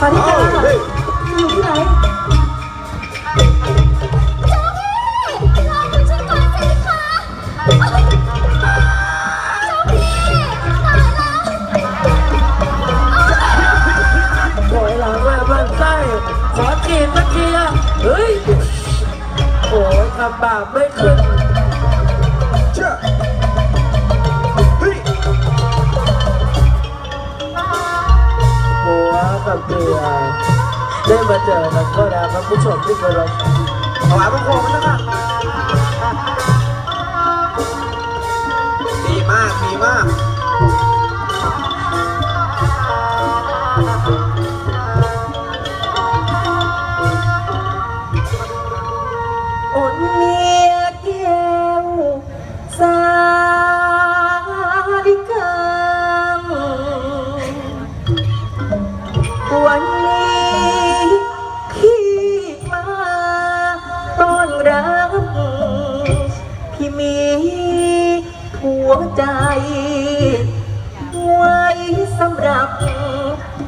สาริกาเฮ้ยอยู่ที่ไหนเจ้าพี่รอคุณฉันก่อนสิคะเจ้าพี่ตายแล้วโอยหลังแม่บ้านไส้ขอจีบสักทีอะเฮ้ย โอ้ยทำบาปไม่ วกับเรือได้มาเจอกันก็แล้วครับผู้ชมที่เคารพถวายบังคมนะครับดีมากดีมากอ่อน วใจ ไว้สำหรับ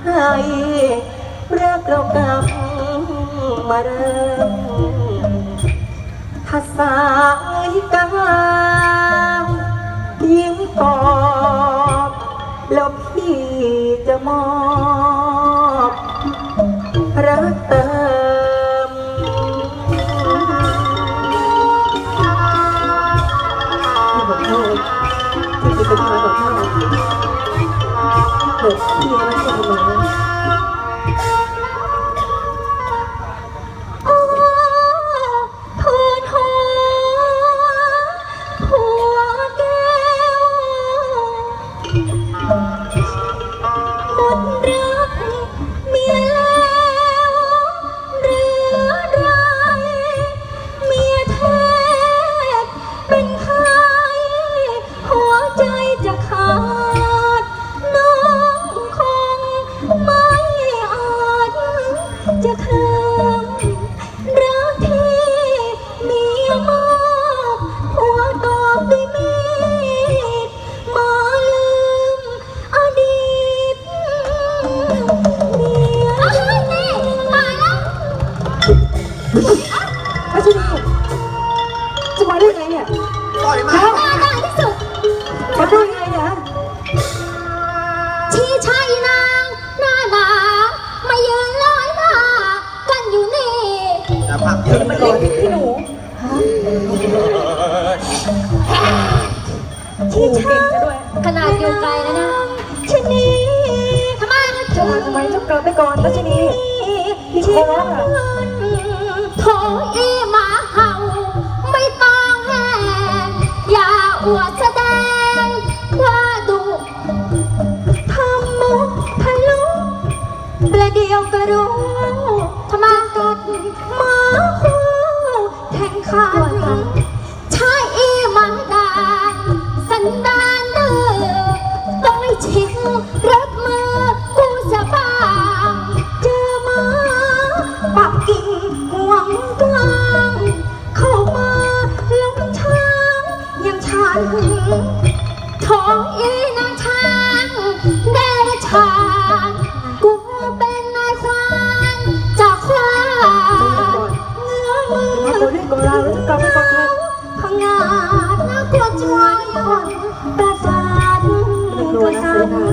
ให้รักเรากลับมาเริ่มภาษาการ เป็นกเกิดพี่รักจะมโอ้ จะเทิ อย่าผลักเยอะมันเล็กพี่หนูที่ชายขนาดอยู่ไกลแล้วนะชะนีทำไมจะมาทำไมเจ้ากลับไปก่อนอาชินีพี่ที่ท้องอะโถอีหมาเห่า ไม่ต้องแห่อย่าอวดแสดงว่าดุทำมุกทะลุประเดียวก็รู้ ข้าใช่อีหมาดานสันดานเดือต้องไม่ชิงรับมือกูจะบ้างเจอมาปักกิ่งห่วงกลางเข้ามาล้มช้างอย่างฉันท้องอีนางช้างเดรัจฉาน ก